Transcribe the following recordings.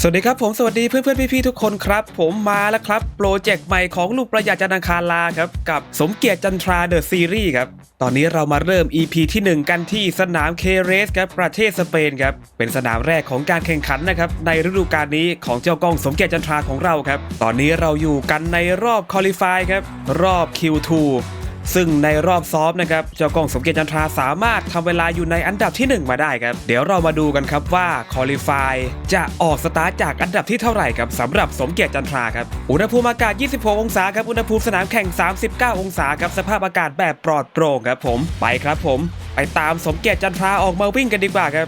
สวัสดีครับผมสวัสดีเพื่อนเพื่อนๆพี่ๆทุกคนครับ ผมมาแล้วครับ โปรเจกต์ใหม่ของลูกประหยัดจันทคารลาครับ กับสมเกียรติจันทราเดอะซีรีส์ครับ ตอนนี้เรามาเริ่ม EP ที่ 1 กันที่สนามเคเรสครับประเทศสเปนครับ เป็นสนามแรกของการแข่งขันนะครับ ในฤดูกาลนี้ของเจ้ากล้องสมเกียรติจันทราของเราครับ ตอนนี้เราอยู่กันในรอบคอลิฟายครับรอบ Q2 ซึ่งในรอบซ้อมนะครับเจ้ากล้องสมเกียรติจันทราสามารถทำเวลาอยู่ในอันดับที่ 1 มาได้ครับ เดี๋ยวเรามาดูกันครับว่าคอลิฟายจะออกสตาร์จากอันดับที่เท่าไหร่ครับสำหรับสมเกียรติจันทราครับอุณหภูมิอากาศ 26 องศาครับอุณหภูมิสนามแข่ง 39 องศาครับสภาพอากาศแบบปลอดโปร่งครับผมไปครับผม ไปตามสมเกียรติจันทราออกมาวิ่งกันดีกว่าครับ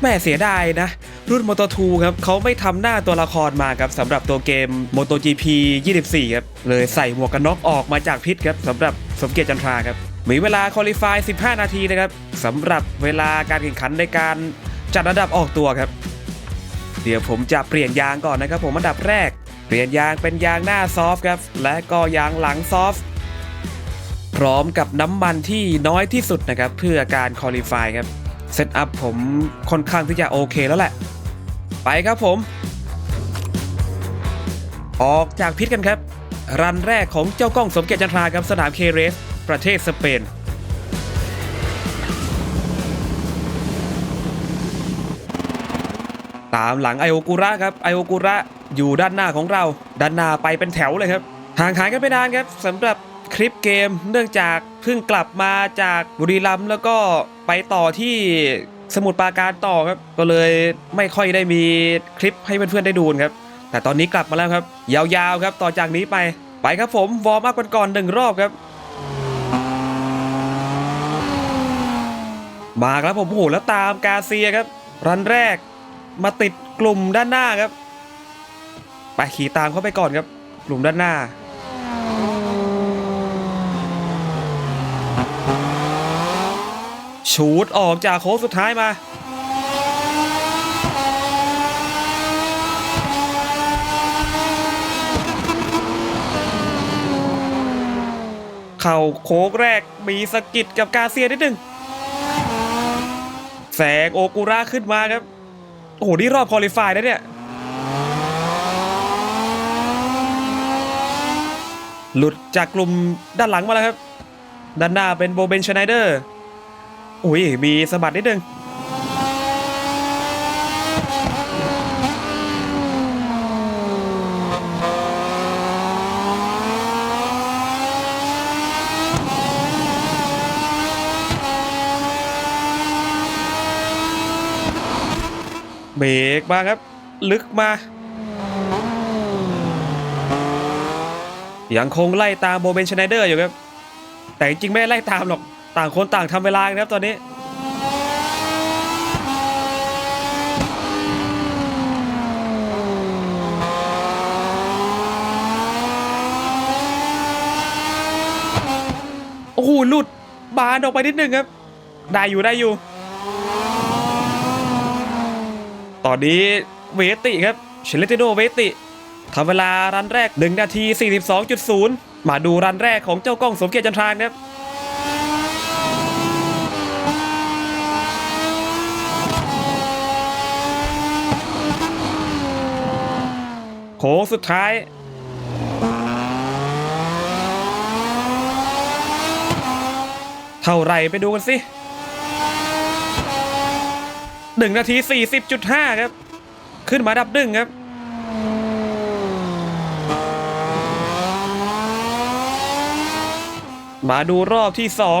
แม่เสียดายนะ รุ่น Moto 2ครับเขาไม่ทำหน้าตัวละครมาครับสำหรับตัวเกม MotoGP 24 ครับเลยใส่หมวกกันน็อกออกมาจากพิษครับสำหรับสมเกียรติจันทราครับมีเวลาคอลี่ฟาย 15 นาทีนะครับสำหรับเวลาการแข่งขันในการจัดอันดับออกตัวครับ เดี๋ยวผมจะเปลี่ยนยางก่อนนะครับ ผมอันดับแรก เปลี่ยนยางเป็นยางหน้าซอฟต์ครับและก็ยางหลังซอฟต์พร้อมกับน้ำมันที่น้อยที่สุดนะครับเพื่อการคอลี่ฟายครับเซตอัพผมค่อนข้างที่จะโอเคแล้วแหละ ไปครับผม ออกจากพิษกันครับ รันแรกของเจ้ากล้องสมเกียรติจันทราครับสนามเคเรส ประเทศสเปนตามหลังไอโอกุระครับไอโอกุระอยู่ด้านหน้าของเรา ด้านหน้าไปเป็นแถวเลยครับ ห่างหายกันไปนานครับสำหรับคลิปเกม เนื่องจากเพิ่งกลับมาจากบุรีรัมย์แล้วก็ไปต่อที่ สมุทรปราการต่อครับ ก็เลยไม่ค่อยได้มีคลิปให้เพื่อนๆได้ดูครับ แต่ตอนนี้กลับมาแล้วครับ ยาวๆครับต่อจากนี้ไปไปครับผมวอร์มอัพกันก่อนหนึ่งรอบครับ มาครับผมโอ้โหแล้วตามกาเซียครับ รันแรกมาติดกลุ่มด้านหน้าครับ ไปขี่ตามเข้าไปก่อนครับ กลุ่มด้านหน้า ชูดออกจากโค้งสุดท้ายมา เข่าโค้งแรกมีสกิดกับกาเซียนิดหนึ่งแสงโอกุระขึ้นมาครับ โอ้โห นี่รอบคอลิฟายนะเนี่ย หลุดจากกลุ่มด้านหลังมาแล้วครับ ด้านหน้าเป็นโบเบนชไนเดอร์ อุ้ยมีสะบัดนิดนึงเบรกมาครับ ลึกมา ยังคงไล่ตามโบเบนชไนเดอร์อยู่ครับ แต่จริงๆไม่ได้ไล่ตามหรอก ต่างคนต่างทำเวลากันครับตอนนี้โอ้โหหลุดบานออกไปนิดนึงครับ ได้อยู่ได้อยู่ ตอนนี้เวติครับเชเลติโนเวติทำเวลารันแรก 1 นาที 42.0 มาดูรันแรกของเจ้ากล้องสมเกียรติจันทรานครับ โค้งสุดท้าย เท่าไรไปดูกันสิหนึ่งนาทีสี่สิบจุดห้าครับ ขึ้นมาดับหนึ่งครับ มาดูรอบที่สอง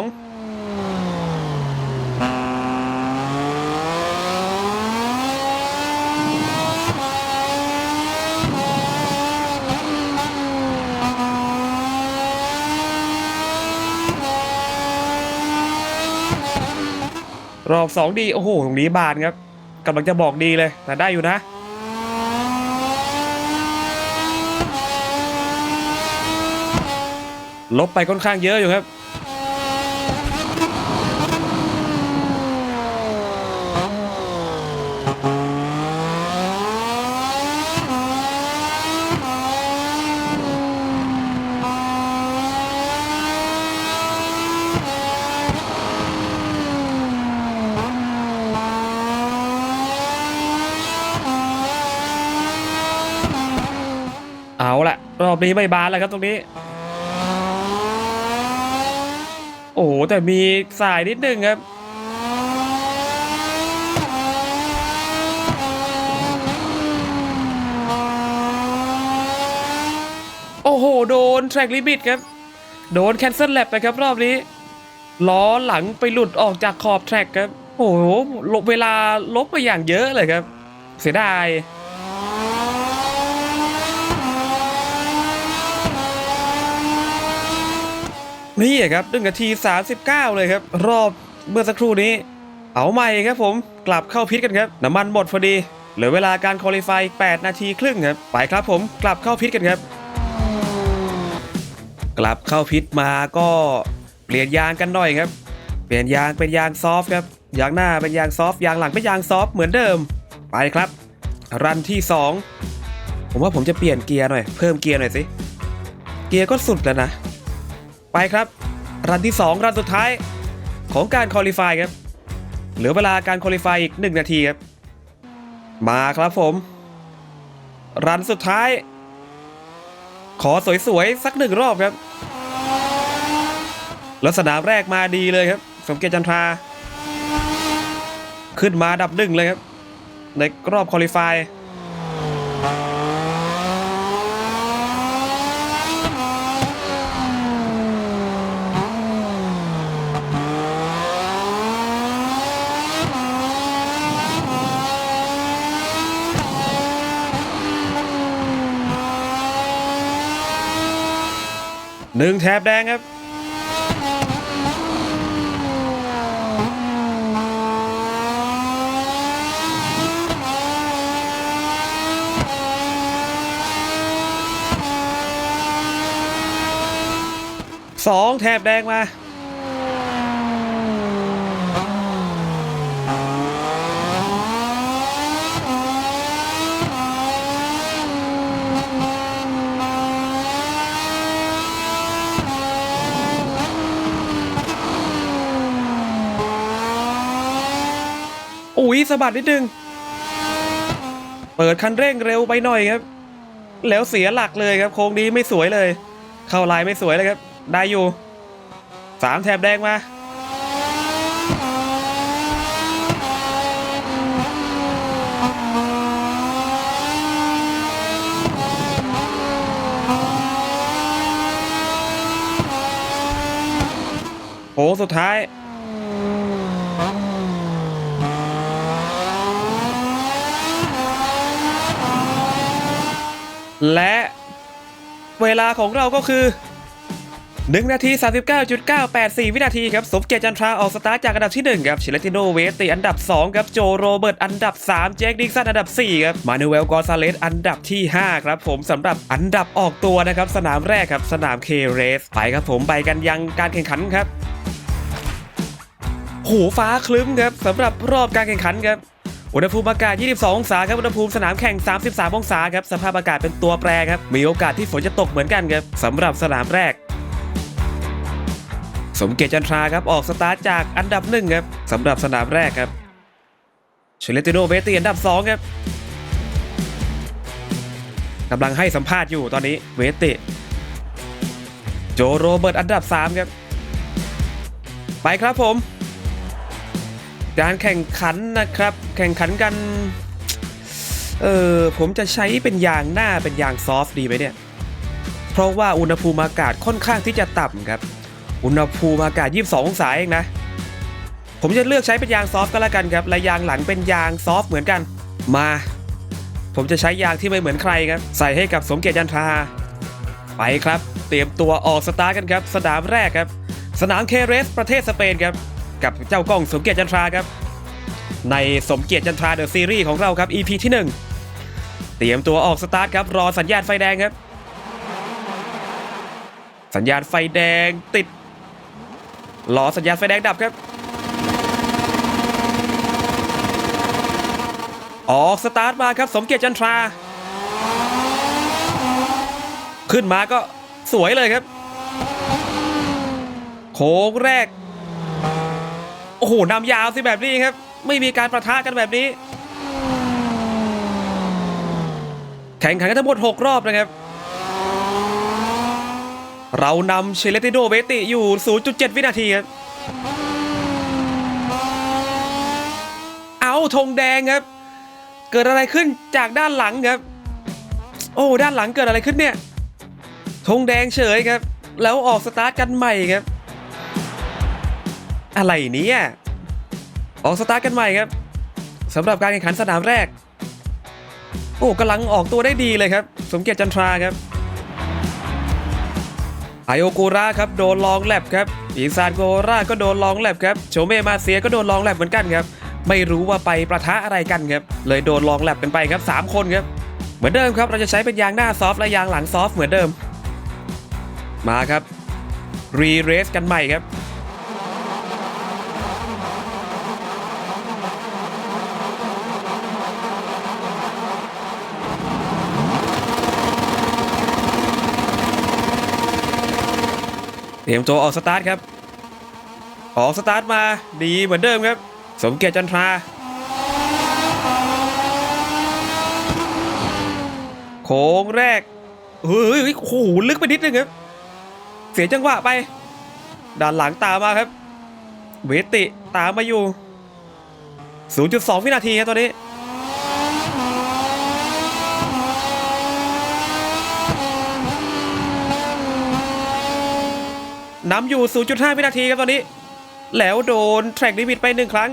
รอบสองดีโอ้โหตรงนี้บานครับกำลังจะบอกดีเลยแต่ได้อยู่นะลบไปค่อนข้างเยอะอยู่ครับ รอบนี้ไม่บานแล้วครับตรงนี้ โอ้โห แต่มีสายนิดนึงครับ โอ้โห โดนแทร็กลิมิตครับ โดนแคนเซิลแลบไปครับรอบนี้ ล้อหลังไปหลุดออกจากขอบแทร็กครับ โอ้โหลบเวลาลบไปอย่างเยอะเลยครับ เสียดาย นี่ครับ1นาที 39 เลยครับ รอบเมื่อสักครู่นี้ เอาใหม่ครับผมกลับเข้าพิษกันครับน้ำมันหมดพอดีเหลือเวลาการคอลิฟาย8นาทีครึ่งครับไปครับผมกลับเข้าพิษกันครับ กลับเข้าพิษมาก็เปลี่ยนยางกันหน่อยครับ เปลี่ยนยางเป็นยางซอฟต์ครับยางหน้าเป็นยางซอฟต์ยางหลังเป็นยางซอฟต์เหมือนเดิม ไปครับ รันที่ 2 ผมว่าผมจะเปลี่ยนเกียร์หน่อย เพิ่มเกียร์หน่อยสิเกียร์ก็สุดแล้วนะ ไปครับ รันที่ 2 รันสุดท้ายของการคอลิฟายครับ เหลือเวลาการคอลิฟายอีก 1 นาทีครับ มาครับผม รันสุดท้าย ขอสวยๆ สักหนึ่งรอบครับ แล้วสนามแรกมาดีเลยครับ สมเกียรติจันทรา ขึ้นมาดับหนึ่งเลยครับ ในรอบคอลิฟาย หนึ่งแถบแดงครับ สองแถบแดงมาะบัดนิดนึง เปิดคันเร่งเร็วไปหน่อยครับ แล้วเสียหลักเลยครับ โค้งนี้ไม่สวยเลย เข้าลายไม่สวยเลยครับ ได้อยู่สามแถบแดงมาโค้งสุดท้าย และเวลาของเราก็คือ 1 นาที 39.984 วินาทีครับสมเกียรติจันทราออกสตาร์จากอันดับที่ 1 ครับชิเลติโนเวสติอันดับ 2 ครับ โจโรเบิร์ตอันดับ 3 เจคดิกสันอันดับ 4 ครับมานูเอลกอซาเลสอันดับที่ 5 ครับผมสำหรับอันดับออกตัวนะครับ สนามแรกครับ สนามเคเรส ไปครับผมไปกันยังการแข่งขันครับโหฟ้าคลึ้มครับสำหรับรอบการแข่งขันครับ อุณหภูมิอากาศ 22 องศาครับ อุณหภูมิสนามแข่ง 33 องศาครับ สภาพอากาศเป็นตัวแปรครับ มีโอกาสที่ฝนจะตกเหมือนกันครับสำหรับสนามแรก สมเกียรติจันทราครับ ออกสตาร์ทจากอันดับหนึ่งครับสำหรับสนามแรกครับเชเลติโนเวตีอันดับ 2 ครับกำลังให้สัมภาษณ์อยู่ตอนนี้เวติ โจโรเบิร์ตอันดับ 3 ครับ ไปครับผม การแข่งขันนะครับ แข่งขันกัน เออผมจะใช้เป็นยางหน้าเป็นยางซอฟต์ดีไหมเนี่ย เพราะว่าอุณหภูมิอากาศค่อนข้างที่จะต่ำครับ อุณหภูมิอากาศ 22 องศาเองนะ ผมจะเลือกใช้เป็นยางซอฟต์ก็แล้วกันครับ และยางหลังเป็นยางซอฟต์เหมือนกัน มา ผมจะใช้ยางที่ไม่เหมือนใครครับ ใส่ให้กับสมเกียรติยันทราไปครับ เตรียมตัวออกสตาร์ทกันครับ สนามแรกครับ สนามเคเรสประเทศสเปนครับ กับเจ้ากล้องสมเกียรติจันทราครับ ในสมเกียรติจันทราเดอะซีรีส์ของเราครับ EP ที่ 1 เตรียมตัวออกสตาร์ทครับรอสัญญาณไฟแดงครับ สัญญาณไฟแดงติดรอสัญญาณไฟแดงดับครับออกสตาร์ทมาครับ สมเกียรติจันทรา ขึ้นมาก็สวยเลยครับ โค้งแรก อ้โหนำยาวสิแบบนี้ครับ ไม่มีการประทะกันแบบนี้ แข่งขันกันทั้งหมด 6 รอบนะครับ เรานำเชเลติโดเบติอยู่ 0.7 วินาทีครับเอาธงแดงครับ เกิดอะไรขึ้นจากด้านหลังครับ โอ้ด้านหลังเกิดอะไรขึ้นเนี่ยธงแดงเฉยครับ แล้วออกสตาร์ทกันใหม่ครับ อะไรเนี่ยออกสตาร์ทกันใหม่ครับสำหรับการแข่งขันสนามแรก โอ้กำลังออกตัวได้ดีเลยครับ สมเกียรติจันทราครับไอโอกูราครับโดนลองแลบครับปีศาจโกราก็โดนลองแลบครับโชเมมาเซียก็โดนลองแลบเหมือนกันครับไม่รู้ว่าไปประทะอะไรกันครับเลยโดนลองแลบกันไปครับ 3 คนครับเหมือนเดิมครับเราจะใช้เป็นยางหน้าซอฟและยางหลังซอฟเหมือนเดิม มาครับรีเรสกันใหม่ครับ เตรียมตัวออกสตาร์ทครับ ออกสตาร์ทมาดีเหมือนเดิมครับ สมเกียรติจันทรา โค้งแรกเฮ้ยโอ้โหลึกไปนิดนึงครับ เสียจังหวะไป ด้านหลังตามมาครับ เวติตามมาอยู่ 0.2 วินาทีครับตอนนี้ นำอยู่ 0.5 วินาทีครับตอนนี้ แล้วโดนแทร็กลิมิตไปหนึ่งครั้ง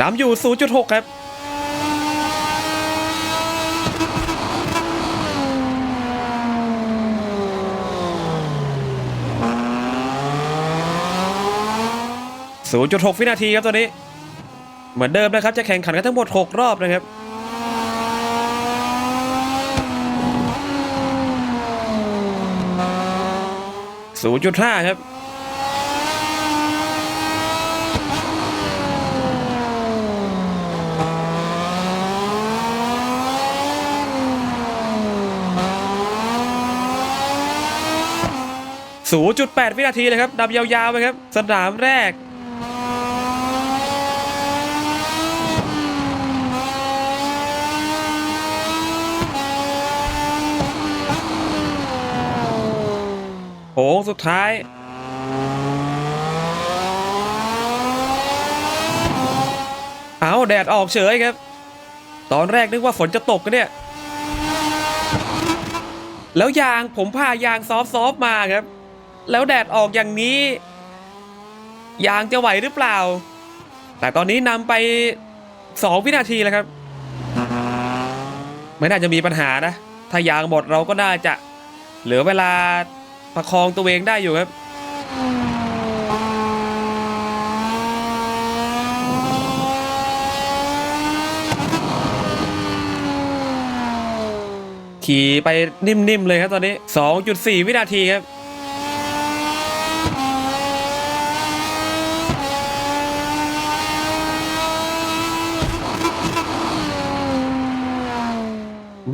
นำอยู่ 0.6 ครับ0.6วินาทีครับตัวนี้ เหมือนเดิมนะครับ จะแข่งขันกันทั้งหมด 6 รอบนะครับ0.5ครับ 0.8 วินาทีเลยครับดับยาวๆไปครับ สนามแรก ค้งสุดท้าย เอาแดดออกเฉยครับ ตอนแรกนึกว่าฝนจะตกกันเนี่ย แล้วยางผมพายางซอฟต์ๆมาครับ แล้วแดดออกอย่างนี้ ยางจะไหวหรือเปล่า แต่ตอนนี้นำไป2วินาทีแล้วครับ ไม่น่าจะมีปัญหานะ ถ้ายางหมดเราก็น่าจะเหลือเวลา ประคองตัวเองได้อยู่ครับขี่ไปนิ่ม ๆ เลยครับตอนนี้ 2.4 วินาทีครับ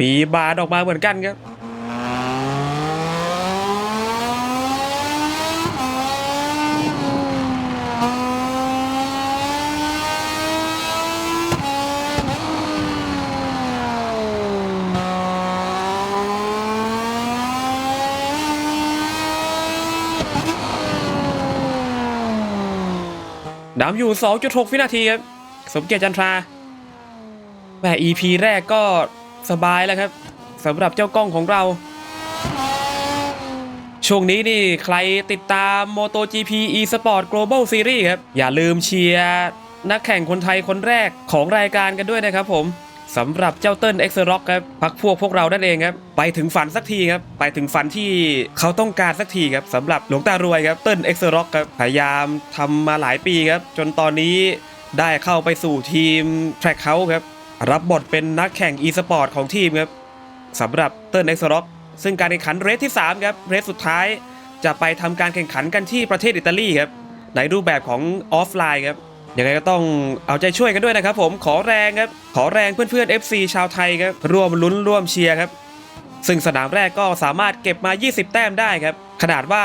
มีบาดออกมาเหมือนกันครับ นำอยู่ 2.6 วินาทีครับ สมเกียรติจันทราแหม EP แรกก็สบายแล้วครับสำหรับเจ้ากล้องของเรา ช่วงนี้นี่ใครติดตาม MotoGP eSport Global Series ครับ อย่าลืมเชียร์นักแข่งคนไทยคนแรกของรายการกันด้วยนะครับผม สำหรับเจ้าเติ้ลเอ็กซ์ร็อกครับพักพวกพวกเรานั่นเองครับไปถึงฝันสักทีครับไปถึงฝันที่เขาต้องการสักทีครับสำหรับหลวงตารวยครับเติ้ลเอ็กซ์ร็อกครับพยายามทำมาหลายปีครับจนตอนนี้ได้เข้าไปสู่ทีม Track House ครับรับบทเป็นนักแข่ง e-sport ของทีมครับสำหรับเติ้ลเอ็กซ์ร็อกซึ่งการแข่งขันเรสที่3ครับเรสสุดท้าย จะไปทำการแข่งขันกันที่ประเทศอิตาลีครับในรูปแบบของออฟไลน์ครับ ยังไงก็ต้องเอาใจช่วยกันด้วยนะครับผมขอแรงครับขอแรงเพื่อนๆ FC ชาวไทยครับร่วมลุ้นร่วมเชียร์ครับ ซึ่งสนามแรกก็สามารถเก็บมา 20 แต้มได้ครับ ขนาดว่า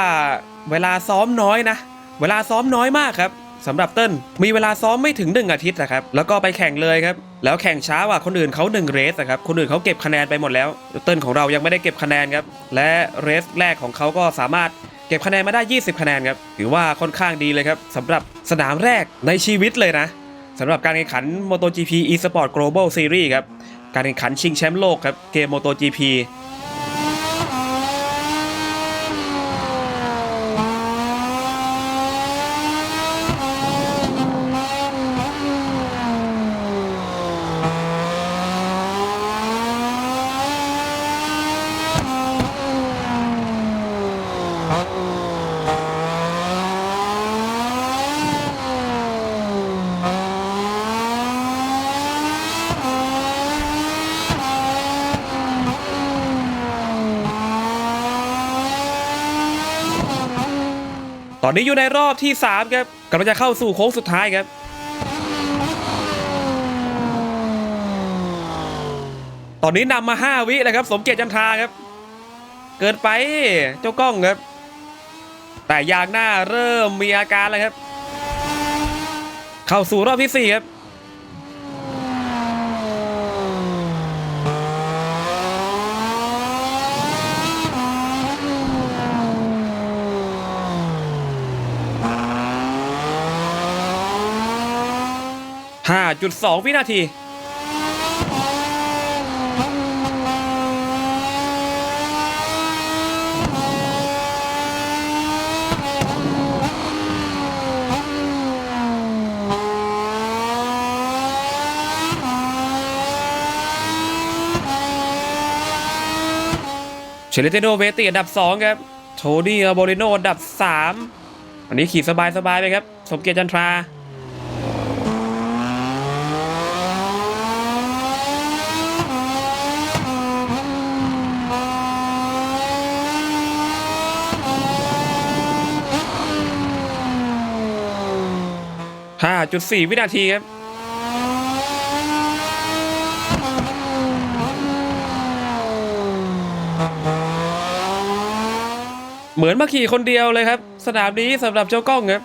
เวลาซ้อมน้อยนะ เวลาซ้อมน้อยมากครับสำหรับเติ้ลมีเวลาซ้อมไม่ถึง 1 อาทิตย์นะครับ แล้วก็ไปแข่งเลยครับ แล้วแข่งช้ากว่าคนอื่นเขา1เรสนะครับ คนอื่นเขาเก็บคะแนนไปหมดแล้ว เติ้ลของเรายังไม่ได้เก็บคะแนนครับ และเรสแรกของเขาก็สามารถ เก็บคะแนนมาได้ 20 คะแนนครับถือว่าค่อนข้างดีเลยครับสำหรับสนามแรกในชีวิตเลยนะสำหรับการแข่งขัน MotoGP eSport Global Series ครับการแข่งขันชิงแชมป์โลกครับเกม MotoGP ตอนนี้อยู่ในรอบที่ 3 ครับกำลังจะเข้าสู่โค้งสุดท้ายครับ ตอนนี้นำมา 5 วิเลยครับ สมเกียรติจันทราครับ เกินไปเจ้ากล้องครับ แต่ยางหน้าเริ่มมีอาการแล้วครับ เข้าสู่รอบที่ 4 ครับ 5.2 วินาที เชเลเตโนเวติอันดับ 2 ครับ โทดี้อาโบริโนอันดับ 3 อันนี้ขี่สบายๆไปครับ สมเกียรติจันทรา 5.4 วินาทีครับเหมือนมาขี่คนเดียวเลยครับ สนามนี้สำหรับเจ้ากล้องครับ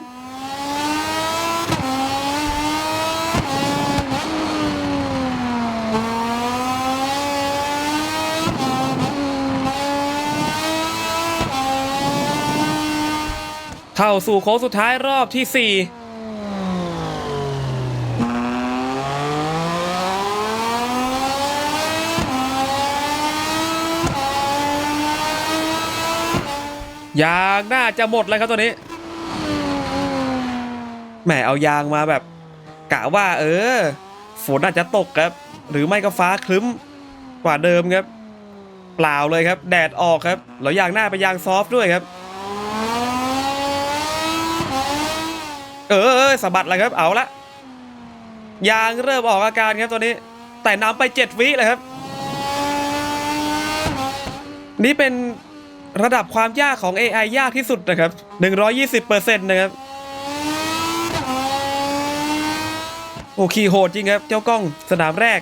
เข้าสู่โค้งสุดท้ายรอบที่ 4 ยางน่าจะหมดแล้วครับตัวนี้แหมเอายางมาแบบ กะว่าเออ ฝนอาจจะตกครับ หรือไม่ก็ฟ้าครึ้มกว่าเดิมครับ เปล่าเลยครับ แดดออกครับแล้วยางหน้าเป็นยางซอฟต์ด้วยครับ เออสะบัดแล้วครับ เอาละยางเริ่มออกอาการครับตัวนี้ แต่นำไป7วิเลยครับ นี่เป็น ระดับความยากของ AI ยากที่สุดนะครับ 120%นะครับ โอ้คีโหดจริงครับ เจ้ากล้องสนามแรก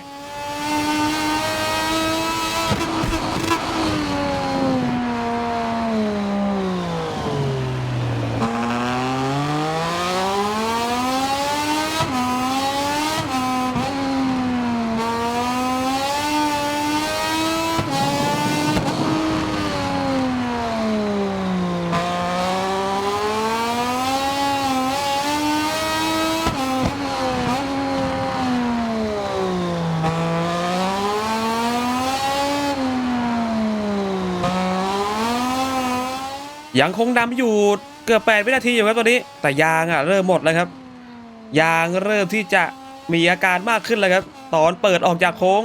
ยังคงนำอยู่เกือบ8วินาทีอยู่ครับตอนนี้ แต่ยางอะเริ่มหมดแล้วครับ ยางเริ่มที่จะมีอาการมากขึ้นแล้วครับ ตอนเปิดออกจากโค้ง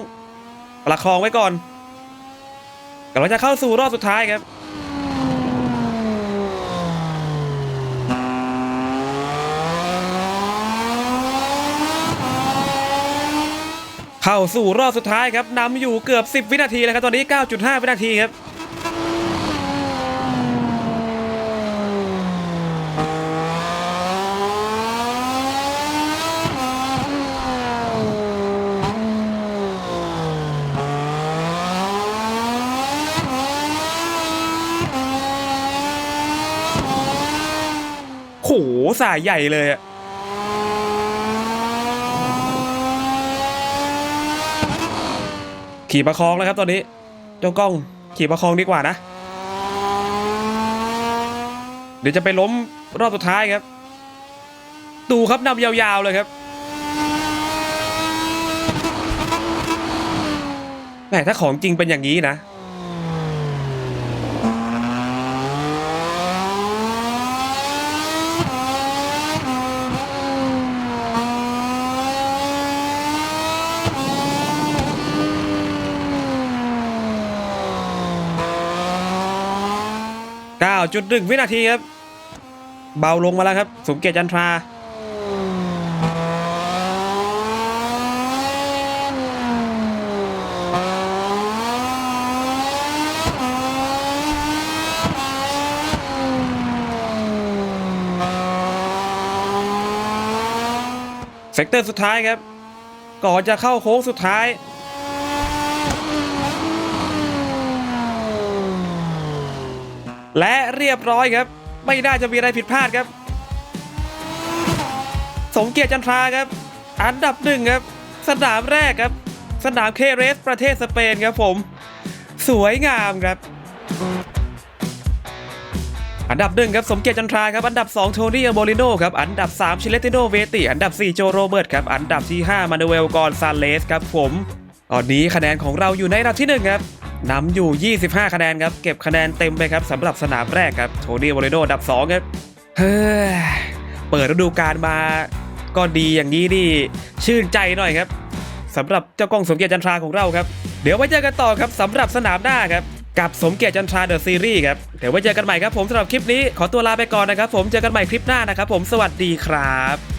ประคองไว้ก่อนกำลังจะเข้าสู่รอบสุดท้ายครับเข้าสู่รอบสุดท้ายครับนำอยู่เกือบ 10 วินาทีแล้วครับตอนนี้ 9.5 วินาทีครับ สาห์ใหญ่เลยอะขี่ประคองแล้วครับตอนนี้ เจ้ากล้องขี่ประคองดีกว่านะ เดี๋ยวจะไปล้มรอบสุดท้ายครับตู่ครับนำยาวๆเลยครับแหมถ้าของจริงเป็นอย่างนี้นะ 9.1 วินาทีครับ เบาลงมาแล้วครับ สมเกียรติจันทรา เซกเตอร์สุดท้ายครับ ก่อนจะเข้าโค้งสุดท้าย และเรียบร้อยครับ ไม่น่าจะมีอะไรผิดพลาดครับ สมเกียรติจันทราครับ อันดับหนึ่งครับ สนามแรกครับ สนามเคเรสประเทศสเปนครับผม สวยงามครับ อันดับหนึ่งครับสมเกียรติจันทราครับ อันดับ2โทนี่อโมลิโนครับ อันดับ3ชิเลติโนเวติ อันดับ 4 โจโรเบิร์ตครับ อันดับที่5มานูเอลกอนซาเลสครับผม ตอนนี้คะแนนของเราอยู่ในอันดับที่1ครับ นำอยู่ 25 คะแนนครับ เก็บคะแนนเต็มไปครับสำหรับสนามแรกครับโทนี่อโมลิโนอันดับ 2 ครับ เฮ้ย เปิดฤดูกาลมาก็ดีอย่างนี้นี่ ชื่นใจหน่อยครับสำหรับเจ้ากล้องสมเกียรติจันทราของเราครับ เดี๋ยวไว้เจอกันต่อครับสำหรับสนามหน้าครับ กับสมเกียรติจันทราเดอะซีรีส์ครับ เดี๋ยวไว้เจอกันใหม่ครับผมสำหรับคลิปนี้ขอตัวลาไปก่อนนะครับผมเจอกันใหม่คลิปหน้านะครับผมสวัสดีครับ